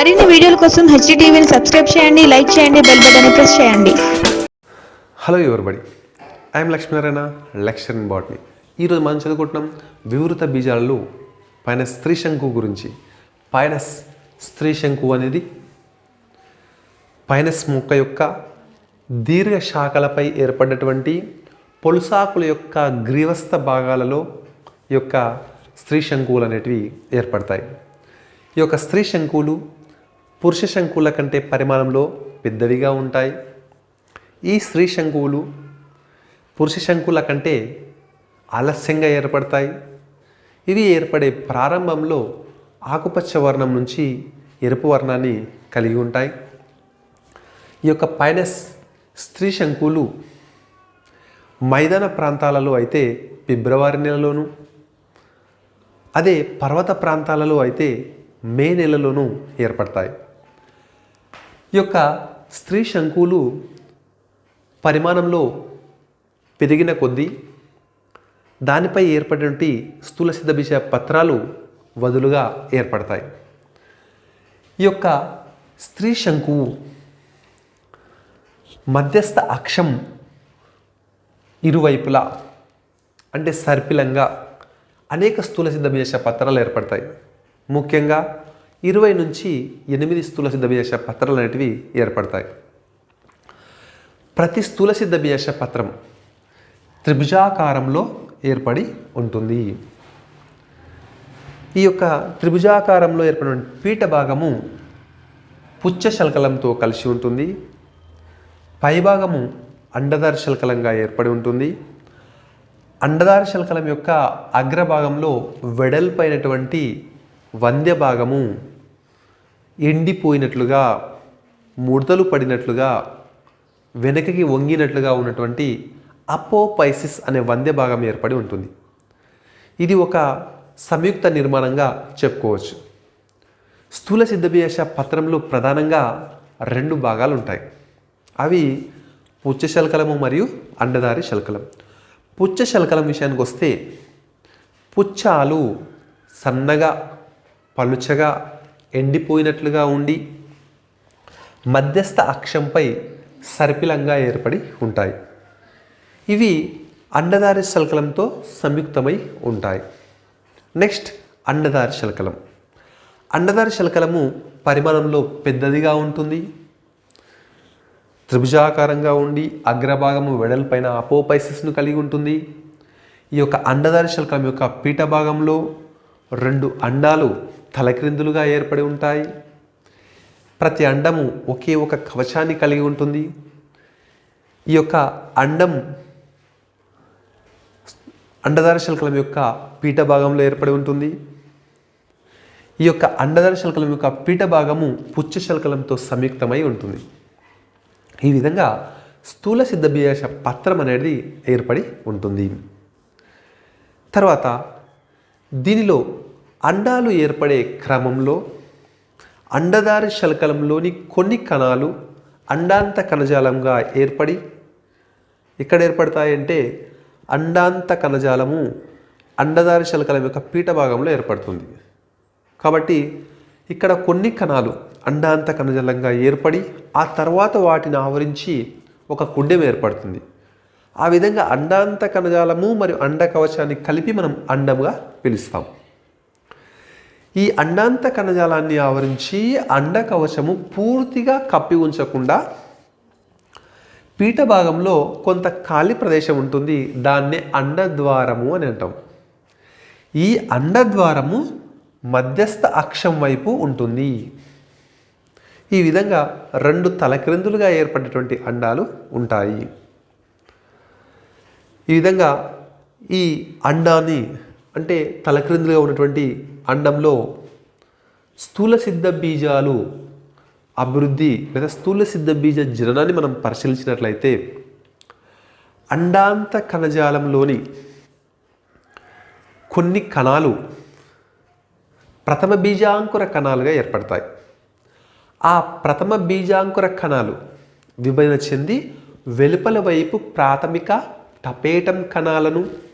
మరిన్ని వీడియోల కోసం హెచ్టీవీని సబ్స్క్రైబ్ చేయండి లైక్ చేయండి బెల్ బటన్ ప్రెస్ చేయండి. Hello everybody? I'm Lakshminarayana lecturer in botany. ఈరోజు మనం చదువుకుంటున్నాం వివృత బీజాలలో పైన స్త్రీ శంకు గురించి. పైన స్త్రీ శంకు అనేది పైనస్ మొక్క యొక్క దీర్ఘ శాఖలపై ఏర్పడినటువంటి పొలుసాకుల యొక్క గ్రీవస్థ భాగాలలో ఈ యొక్క స్త్రీ శంకువులు అనేటివి ఏర్పడతాయి. ఈ యొక్క స్త్రీ శంకువులు పురుష శంకువుల కంటే పరిమాణంలో పెద్దవిగా ఉంటాయి. ఈ స్త్రీ శంకువులు పురుష శంకువుల కంటే ఆలస్యంగా ఏర్పడతాయి. ఇవి ఏర్పడే ప్రారంభంలో ఆకుపచ్చ వర్ణం నుంచి ఎరుపు వర్ణాన్ని కలిగి ఉంటాయి. ఈ యొక్క పైనస్ స్త్రీ శంకువులు మైదాన ప్రాంతాలలో అయితే ఫిబ్రవరి నెలలోను అదే పర్వత ప్రాంతాలలో అయితే మే నెలలోనూ ఏర్పడతాయి. ఈ యొక్క స్త్రీ శంకువులు పరిమాణంలో పెరిగిన కొద్దీ దానిపై ఏర్పడినటువంటి స్థూల సిద్ధబీజ పత్రాలు వదులుగా ఏర్పడతాయి. ఈ యొక్క స్త్రీ శంకువు మధ్యస్థ అక్షం ఇరువైపులా అంటే సర్పిలంగా అనేక స్థూల సిద్ధబీజ పత్రాలు ఏర్పడతాయి. ముఖ్యంగా ఇరవై నుంచి ఎనిమిది స్థూల సిద్ధబీజ పత్రాలు అనేటివి ఏర్పడతాయి. ప్రతి స్థూల సిద్ధ పత్రం త్రిభుజాకారంలో ఏర్పడి ఉంటుంది. ఈ యొక్క త్రిభుజాకారంలో ఏర్పడిన పీఠ భాగము పుచ్చ శల్కలంతో కలిసి ఉంటుంది. పైభాగము అండదార శల్కలంగా ఏర్పడి ఉంటుంది. అండదార శల్కలం యొక్క అగ్రభాగంలో వెడల్పైనటువంటి వంద్య భాగము ఎండిపోయినట్లుగా ముడతలు పడినట్లుగా వెనకకి వంగినట్లుగా ఉన్నటువంటి అపోపైసిస్ అనే వంద్య భాగం ఏర్పడి ఉంటుంది. ఇది ఒక సంయుక్త నిర్మాణంగా చెప్పుకోవచ్చు. స్థూల సిద్ధబీజ పత్రంలో ప్రధానంగా రెండు భాగాలు ఉంటాయి. అవి పుచ్చ శల్కలము మరియు అండదారి శల్కలం. పుచ్చ శల్కలం విషయానికి వస్తే పుచ్చాలు సన్నగా పలుచగా ఎండిపోయినట్లుగా ఉండి మధ్యస్థ అక్షంపై సర్పిలంగా ఏర్పడి ఉంటాయి. ఇవి అండదారి శల్కలంతో సంయుక్తమై ఉంటాయి. నెక్స్ట్ అండదారి శల్కలం. అండదారి శల్కలము పరిమాణంలో పెద్దదిగా ఉంటుంది. త్రిభుజాకారంగా ఉండి అగ్రభాగము వెడల్పైన అపోపైసిస్ను కలిగి ఉంటుంది. ఈ యొక్క అండదారి శల్కలం యొక్క పీఠ భాగంలో రెండు అండాలు తలక్రిందులుగా ఏర్పడి ఉంటాయి. ప్రతి అండము ఒకే ఒక కవచాన్ని కలిగి ఉంటుంది. ఈ యొక్క అండం అండదార శల్కలం యొక్క పీఠ భాగంలో ఏర్పడి ఉంటుంది. ఈ యొక్క అండదార శల్కలం యొక్క పీఠ భాగము పుచ్చ శల్కలంతో సంయుక్తమై ఉంటుంది. ఈ విధంగా స్థూల సిద్ధబీజ పత్రం అనేది ఏర్పడి ఉంటుంది. తర్వాత దీనిలో అండాలు ఏర్పడే క్రమంలో అండదారి శల్కలంలోని కొన్ని కణాలు అండాంత కణజాలంగా ఏర్పడి ఎక్కడ ఏర్పడతాయంటే అండాంత కణజాలము అండదారి శల్కలం యొక్క పీఠ భాగంలో ఏర్పడుతుంది. కాబట్టి ఇక్కడ కొన్ని కణాలు అండాంత కణజాలంగా ఏర్పడి ఆ తర్వాత వాటిని ఆవరించి ఒక కుండెం ఏర్పడుతుంది. ఆ విధంగా అండాంత కణజాలము మరియు అండ కవచాన్ని కలిపి మనం అండంగా పిలుస్తాం. ఈ అండాంత కణజాలాన్ని ఆవరించి అండ కవచము పూర్తిగా కప్పి ఉంచకుండా పీఠ భాగంలో కొంత ఖాళీ ప్రదేశం ఉంటుంది. దాన్నే అండద్వారము అని అంటాం. ఈ అండద్వారము మధ్యస్థ అక్షం వైపు ఉంటుంది. ఈ విధంగా రెండు తలక్రిందులుగా ఏర్పడినటువంటి అండాలు ఉంటాయి. ఈ విధంగా ఈ అండాన్ని అంటే తలక్రిందులుగా ఉన్నటువంటి అండంలో స్థూల సిద్ధ బీజాలు అభివృద్ధి లేదా స్థూల సిద్ధ బీజ జననాన్ని మనం పరిశీలించినట్లయితే అండాంత కణజాలంలోని కొన్ని కణాలు ప్రథమ బీజాంకుర కణాలుగా ఏర్పడతాయి. ఆ ప్రథమ బీజాంకుర కణాలు విభజన చెంది వెలుపల వైపు ప్రాథమిక టపేటం కణాలను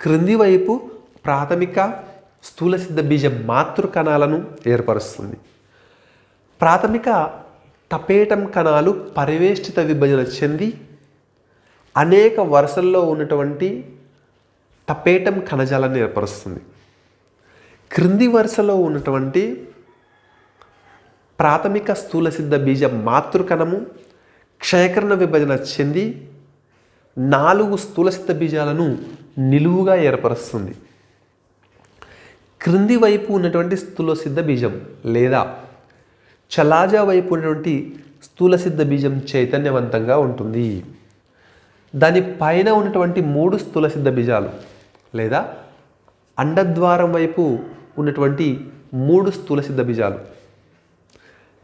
క్రింది వైపు ప్రాథమిక స్థూల సిద్ధ బీజ మాతృ కణాలను ఏర్పరుస్తుంది. ప్రాథమిక తపేటం కణాలు పరివేష్టిత విభజన చెంది అనేక వరుసల్లో ఉన్నటువంటి తపేటం కణజాలాన్ని ఏర్పరుస్తుంది. క్రింది వరుసలో ఉన్నటువంటి ప్రాథమిక స్థూల సిద్ధ బీజ మాతృకణము క్షయకరణ విభజన చెంది నాలుగు స్థూల సిద్ధ బీజాలను నిలువుగా ఏర్పరుస్తుంది. క్రింది వైపు ఉన్నటువంటి స్థూల సిద్ధ బీజం లేదా చలాజా వైపు ఉన్నటువంటి స్థూల సిద్ధ బీజం చైతన్యవంతంగా ఉంటుంది. దాని పైన ఉన్నటువంటి మూడు స్థూల సిద్ధ బీజాలు లేదా అండద్వారం వైపు ఉన్నటువంటి మూడు స్థూల సిద్ధ బీజాలు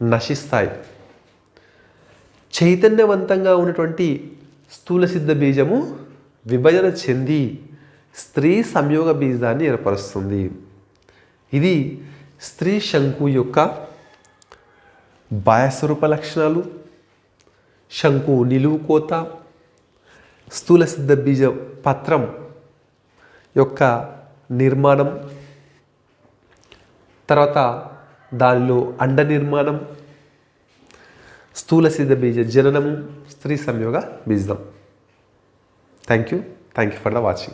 నశిస్తాయి. చైతన్యవంతంగా ఉన్నటువంటి స్థూల సిద్ధ బీజము విభజన చెంది స్త్రీ సంయోగ బీజాన్ని ఏర్పరుస్తుంది. ఇది స్త్రీ శంకు యొక్క బాయస్వరూప లక్షణాలు శంకు నిలువు కోత స్థూల సిద్ధ బీజ పత్రం యొక్క నిర్మాణం తర్వాత దానిలో అండ నిర్మాణం స్థూల సిద్ధ బీజ జననము స్త్రీ సంయోగ బీజం. Thank you. Thank you for the watching.